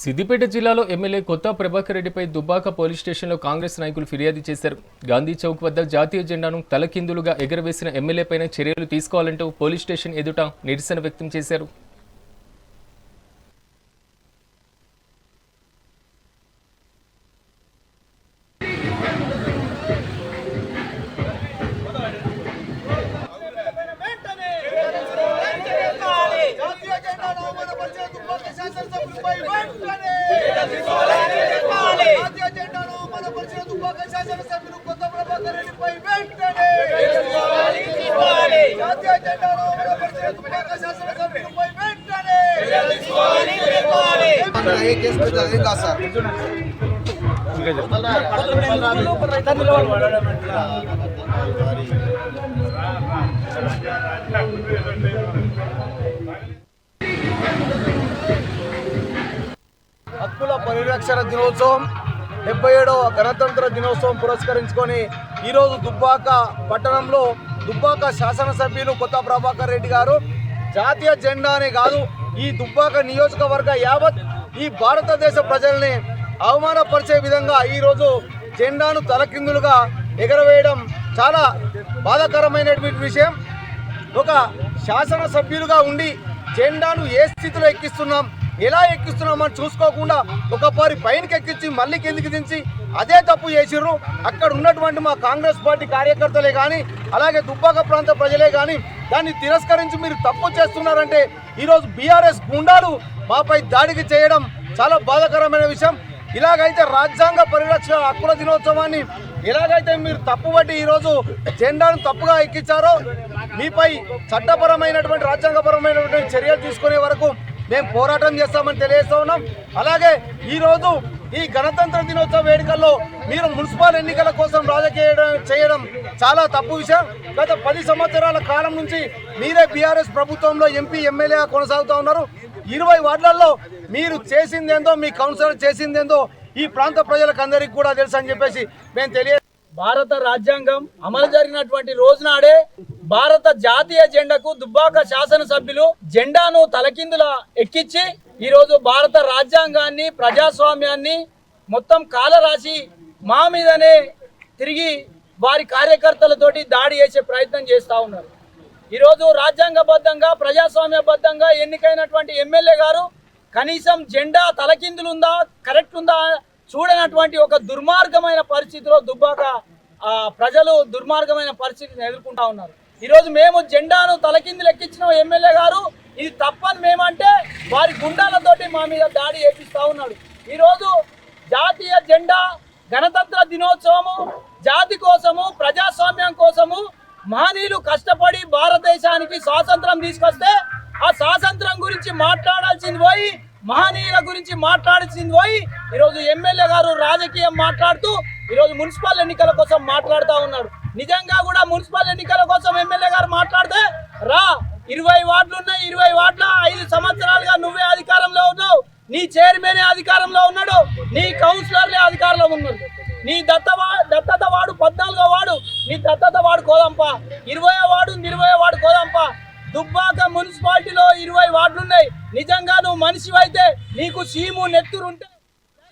సిద్దిపేట జిల్లాలో ఎమ్మెల్యే కొత్త ప్రభాకర్ రెడ్డిపై దుబ్బాక పోలీస్ స్టేషన్లో కాంగ్రెస్ నాయకులు ఫిర్యాదు చేశారు. గాంధీ చౌక్ వద్ద జాతీయ జెండాను తలకిందులుగా ఎగరవేసిన ఎమ్మెల్యేపైన చర్యలు తీసుకోవాలంటూ పోలీస్ స్టేషన్ ఎదుట నిరసన వ్యక్తం చేశారు. రెడ్డిపై వెంటనే జాతీయ జెండాను అవమానపరిచిన దుబ్బాక శాసనసభ్యులపై వెంటనే హక్కుల పరిరక్షణ దినోత్సవం డెబ్బై ఏడవ గణతంత్ర దినోత్సవం పురస్కరించుకొని ఈరోజు దుబ్బాక పట్టణంలో దుబ్బాక శాసనసభ్యులు కొత్త ప్రభాకర్ రెడ్డి గారు జాతీయ జెండానే కాదు ఈ దుబ్బాక నియోజకవర్గ యావత్ ఈ భారతదేశ ప్రజల్ని అవమానపరిచే విధంగా ఈరోజు జెండాను తలకిందులుగా ఎగరవేయడం చాలా బాధాకరమైనటువంటి విషయం. ఒక శాసనసభ్యులుగా ఉండి జెండాను ఏ స్థితిలో ఎక్కిస్తున్నాం? ఎలా ఎక్కిస్తున్నామని చూసుకోకుండా ఒక పారి పైనకి ఎక్కించి మళ్ళీ కిందికి దించి అదే తప్పు చేసిర్రు. అక్కడ ఉన్నటువంటి మా కాంగ్రెస్ పార్టీ కార్యకర్తలే కానీ అలాగే దుబ్బాక ప్రాంత ప్రజలే కానీ దాన్ని తిరస్కరించి మీరు తప్పు చేస్తున్నారంటే ఈరోజు బీఆర్ఎస్ గుండాలు మాపై దాడికి చేయడం చాలా బాధాకరమైన విషయం. ఇలాగైతే రాజ్యాంగ పరిరక్షణ హక్కుల దినోత్సవాన్ని ఎలాగైతే మీరు తప్పుబట్టి ఈరోజు జెండాను తప్పుగా ఎక్కించారో మీపై చట్టపరమైనటువంటి రాజ్యాంగపరమైనటువంటి చర్యలు తీసుకునే వరకు మేము పోరాటం చేస్తామని తెలియజేస్తా ఉన్నాం. అలాగే ఈరోజు ఈ గణతంత్ర దినోత్సవ వేడుకల్లో మీరు మున్సిపల్ ఎన్నికల కోసం రాజకీయ చేయడం చాలా తప్పు విషయం. గత పది సంవత్సరాల కాలం నుంచి మీరే బీఆర్ఎస్ ప్రభుత్వంలో ఎంపీ ఎమ్మెల్యేగా కొనసాగుతూ ఉన్నారు. ఇరవై వార్డులలో మీరు చేసిందేందో మీ కౌన్సిలర్ చేసిందేందో ఈ ప్రాంత ప్రజలకు అందరికీ కూడా తెలుసు అని చెప్పేసి మేము తెలియ భారత రాజ్యాంగం అమలు జరిగినటువంటి రోజునాడే భారత జాతీయ జెండాకు దుబ్బాక శాసనసభ్యులు జెండాను తలకిందుల ఎక్కించి ఈరోజు భారత రాజ్యాంగాన్ని ప్రజాస్వామ్యాన్ని మొత్తం కాలరాసి మా మీదనే తిరిగి వారి కార్యకర్తలతోటి దాడి చేసే ప్రయత్నం చేస్తూ ఉన్నారు. ఈరోజు రాజ్యాంగబద్ధంగా ప్రజాస్వామ్యబద్ధంగా ఎన్నికైనటువంటి ఎమ్మెల్యే గారు కనీసం జెండా తలకిందులుందా కరెక్ట్ ఉందా చూడనటువంటి ఒక దుర్మార్గమైన పరిస్థితిలో దుబ్బాక ప్రజలు దుర్మార్గమైన పరిస్థితిని ఎదుర్కొంటా ఉన్నారు. ఈరోజు మేము జెండాను తలకింది లెక్కించిన ఎమ్మెల్యే గారు ఇది తప్పని మేమంటే వారి గుండాలతోటి మా మీద దాడి చేపిస్తా ఉన్నాడు. ఈరోజు జాతీయ జెండా గణతంత్ర దినోత్సవము జాతి కోసము ప్రజాస్వామ్యం కోసము మహనీయులు కష్టపడి భారతదేశానికి స్వాతంత్రం తీసుకొస్తే ఆ స్వాతంత్రం గురించి మాట్లాడాల్సింది పోయి మహనీయుల గురించి మాట్లాడిసింది పోయి ఈరోజు ఎమ్మెల్యే గారు రాజకీయం మాట్లాడుతూ ఈరోజు మున్సిపల్ ఎన్నికల కోసం మాట్లాడుతూ ఉన్నాడు. నిజంగా కూడా మున్సిపల్ ఎన్నికల కోసం ఎమ్మెల్యే గారు మాట్లాడితే రా ఇరవై వార్డులు ఉన్నాయి ఇరవై వార్డుల ఐదు సంవత్సరాలుగా నువ్వే అధికారంలో ఉన్నావు. నీ చైర్మన్ అధికారంలో ఉన్నాడు. నీ కౌన్సిలర్లే అధికారంలో ఉన్నాడు నీ దత్త దత్తత వాడు పద్నాలుగో వాడు. నీ దత్తత వాడు కోదంపా. ఇరవై వాడు ఇరవై వాడు కోదంపా. దుబ్బాక మున్సిపాలిటీలో ఇరవై వార్డులు ఉన్నాయి నిజంగా నువ్వు మనిషి అయితే నీకు సీము నెత్తురుంటే